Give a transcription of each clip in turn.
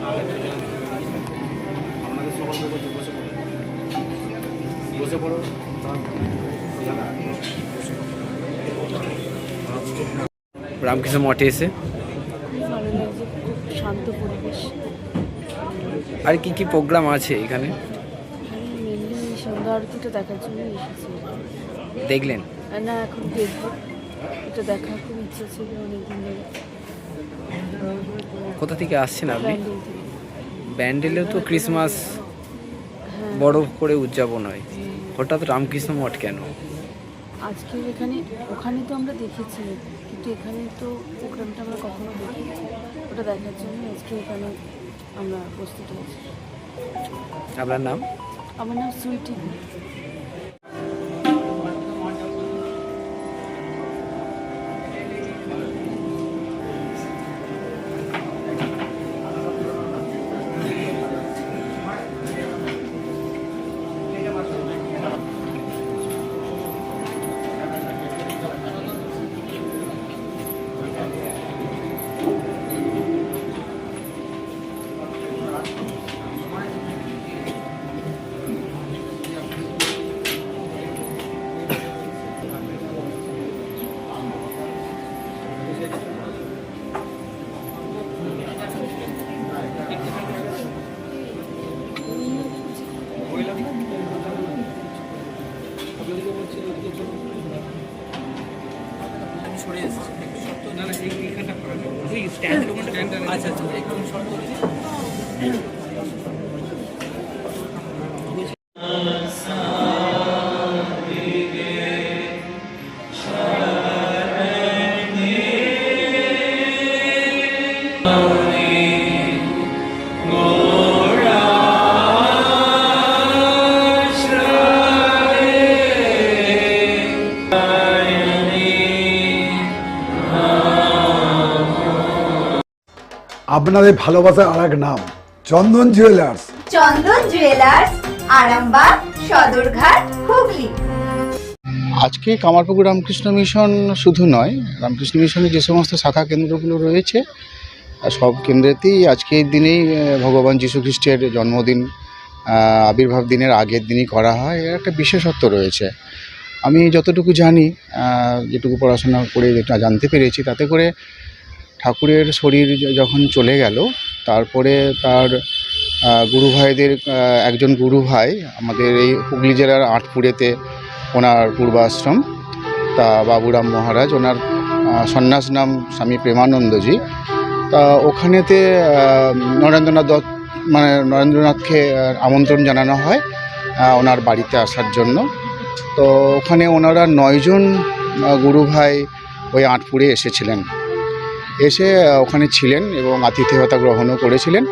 নাহলে চলে যাবেন। আপনাদের সকলকে বলছি বসে পড়ুন বসে পড়ুন রামকৃষ্ণ মঠে এসে। শান্ত পরিবেশ আর কি কি প্রোগ্রাম আছে এখানে? সন্ধ্যা আরতিটা দেখার জন্য এসেছি। দেখলেন? না এখন দেখব। এটা দেখার খুব ইচ্ছে ছিল অনেকদিন ধরে। কোথা থেকে আসছেন আপনি? ব্যান্ডেলেও তো ক্রিসমাস হ্যাঁ। বড় করে উদযাপন হয়। হঠাৎ রামকৃষ্ণ মঠ কেন? আজকে এখানে ওখানে তো আমরা দেখেছি কিন্তু এখানে তো প্রোগ্রামটা আমরা কখনো দেখিনি। ওটা দেখার জন্য আজকে এখানে আমরা উপস্থিত হয়েছি। আপনার নাম? আমার নাম সুইটি আপনাদের ভালোবাসার আর এক নাম চন্দন জুয়েলার্স চন্দন জুয়েলার্স আরামবাগ সদরঘাট হুগলি। আজকে কামারপুকুর রামকৃষ্ণ মিশন শুধু নয় রামকৃষ্ণ মিশনের যে সমস্ত শাখা কেন্দ্রগুলো রয়েছে সব কেন্দ্রেতেই আজকের দিনেই ভগবান যীশু খ্রিস্টের জন্মদিন আবির্ভাব দিনের আগের দিনই করা হয় এর একটা বিশেষত্ব রয়েছে। আমি যতটুকু জানি যেটুকু পড়াশোনা করে যেটা জানতে পেরেছি তাতে করে ঠাকুরের শরীর যখন চলে গেল, তারপরে তার গুরু ভাইদের একজন গুরু ভাই আমাদের এই হুগলি জেলার আটপুরেতে ওনার পূর্বাশ্রম, তা বাবুরাম মহারাজ, ওনার সন্ন্যাস নাম স্বামী প্রেমানন্দজি। তা ওখানেতে নরেন্দ্রনাথ দত্ত মানে নরেন্দ্রনাথকে আমন্ত্রণ জানানো হয় ওনার বাড়িতে আসার জন্য। তো ওখানে ওনারা নয়জন গুরু ভাই ওই আটপুরে এসেছিলেন। এসে ওখানে ছিলেন এবং আতিথেয়তা গ্রহণও করেছিলেন।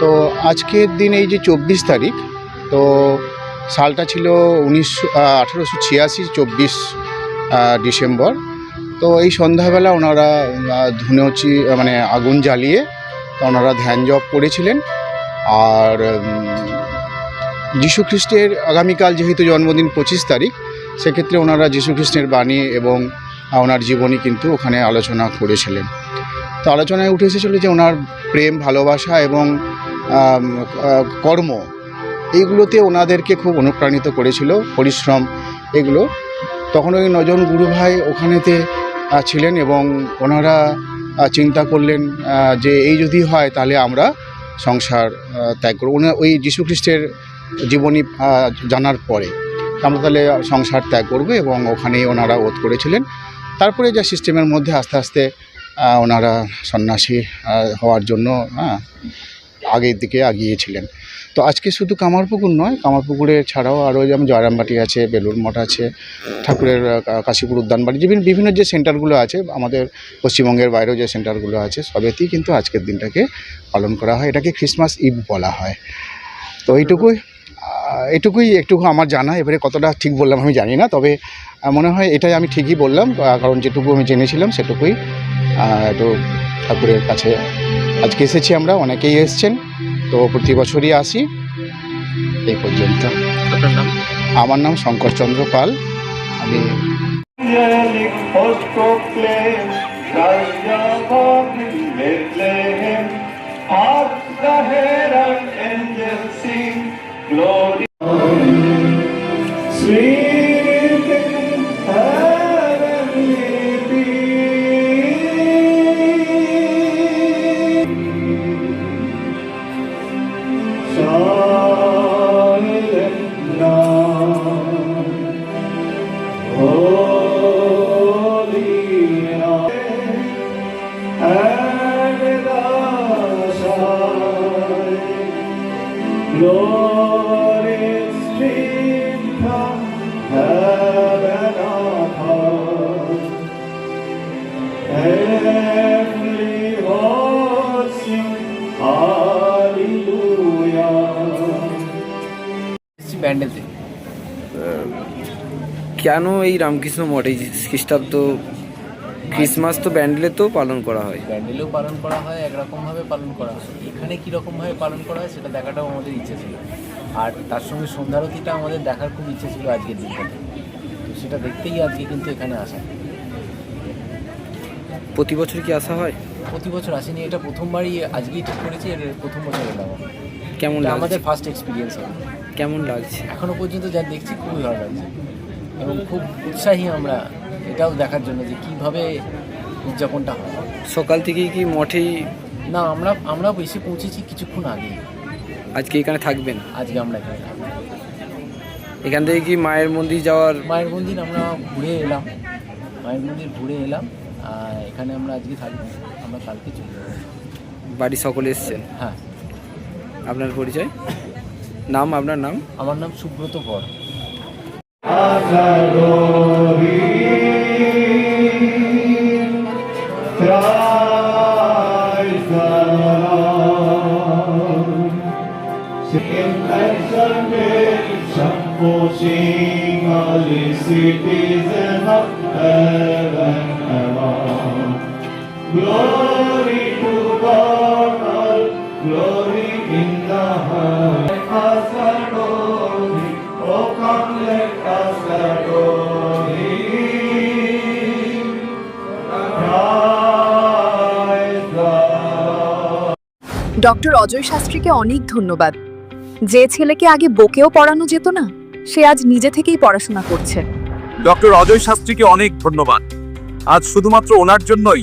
তো আজকের দিন এই যে চব্বিশ তারিখ, তো সালটা ছিল উনিশশো আঠেরোশো ছিয়াশি, চব্বিশ ডিসেম্বর। তো এই সন্ধ্যাবেলা ওনারা ধুনুচি মানে আগুন জ্বালিয়ে ওনারা ধ্যান জপ করেছিলেন। আর খ্রিস্টের আগামীকাল যেহেতু জন্মদিন পঁচিশ তারিখ, সেক্ষেত্রে ওনারা খ্রিস্টের বাণী এবং ওনার জীবনী কিন্তু ওখানে আলোচনা করেছিলেন। আলোচনায় উঠে এসেছিল যে ওনার প্রেম, ভালোবাসা এবং কর্ম, এইগুলোতে ওনাদেরকে খুব অনুপ্রাণিত করেছিল, পরিশ্রম এগুলো। তখন ওই নজন গুরু ভাই ওখানেতে ছিলেন এবং ওনারা চিন্তা করলেন যে এই যদি হয় তাহলে আমরা সংসার ত্যাগ করব। ওনার ওই যীশু খ্রিস্টের জীবনী জানার পরে আমরা তাহলে সংসার ত্যাগ করব এবং ওখানেই ওনারা ওত করেছিলেন। তারপরে যা সিস্টেমের মধ্যে আস্তে আস্তে ওনারা সন্ন্যাসী হওয়ার জন্য হ্যাঁ আগের দিকে আগিয়েছিলেন। তো আজকে শুধু কামারপুকুর নয়, কামারপুকুরে ছাড়াও আরও যেমন জয়রামবাটি আছে বেলুর মঠ আছে, ঠাকুরের কাশীপুর উদ্যানবাড়ি বিভিন্ন বিভিন্ন যে সেন্টারগুলো আছে, আমাদের পশ্চিমবঙ্গের বাইরেও যে সেন্টারগুলো আছে, সবেতেই কিন্তু আজকের দিনটাকে পালন করা হয়। এটাকে ক্রিসমাস ইভ বলা হয়। তো এইটুকুই। আহ, এইটুকুই একটুকু আমার জানা এবারে কতটা ঠিক বললাম আমি জানি না তবে মনে হয় এটাই আমি ঠিকই বললাম কারণ যেটুকু আমি জেনেছিলাম সেটুকুই। একটু ঠাকুরের কাছে আজকে এসেছি আমরা অনেকেই এসছেন তো প্রতি বছরই আসি। এই পর্যন্ত। নাম? আমার নাম শঙ্করচন্দ্র পাল। আমি Heavenly sing Hallelujah. কেন এই রামকৃষ্ণ মঠে? খ্রিস্টাব্দ ক্রিসমাস তো ব্যান্ডেলে তো পালন করা হয়। ব্যান্ডেলেও পালন করা হয় একরকমভাবে পালন করা হয়। এখানে কীরকমভাবে পালন করা হয় সেটা দেখাটাও আমাদের ইচ্ছে ছিল। আর তার সঙ্গে সন্ধ্যারতিটা আমাদের দেখার খুব ইচ্ছে ছিল আজকের দিনটাতে। তো সেটা দেখতেই আজকে কিন্তু এখানে আসা। প্রতি বছর কি আসা হয়? প্রতি বছর আসেনি এটা প্রথমবারই আজকেই ঠিক করেছি এর প্রথম বছর আমরা। কেমন এটা লাগছে? আমাদের ফার্স্ট এক্সপিরিয়েন্স হবে। কেমন লাগছে? এখনও পর্যন্ত যা দেখছি খুবই ভালো লাগছে। এবং খুব উৎসাহী আমরা এটাও দেখার জন্য যে কীভাবে উদযাপনটা হয়। সকাল থেকেই কি মঠেই না আমরা আমরাও বেশি পৌঁছেছি কিছুক্ষণ আগে আজকে এখানে থাকবেন? আজকে আমরা এখানে থাকব। এখান থেকে কি মায়ের মন্দির যাওয়ার মায়ের মন্দির আমরা ঘুরে এলাম। মায়ের মন্দির ঘুরে এলাম। এখানে আমরা আজকে থাকব আমরা কালকে চলে বাড়ি সকলে এসছেন হ্যাঁ আপনার পরিচয় নাম আপনার নাম আমার নাম সুব্রত কর Oh, she's a citizen of earth. Glory to God, all glory in the highest. Us adore Thee, oh come let us adore. Doctor Ajay শাস্ত্রীকে অনেক ধন্যবাদ। যে ছেলেকে আগে বকেও পড়ানো যেত না সে আজ নিজে থেকেই পড়াশোনা করছে। ডক্টর অজয় শাস্ত্রীকে অনেক ধন্যবাদ। আজ শুধুমাত্র ওনার জন্যই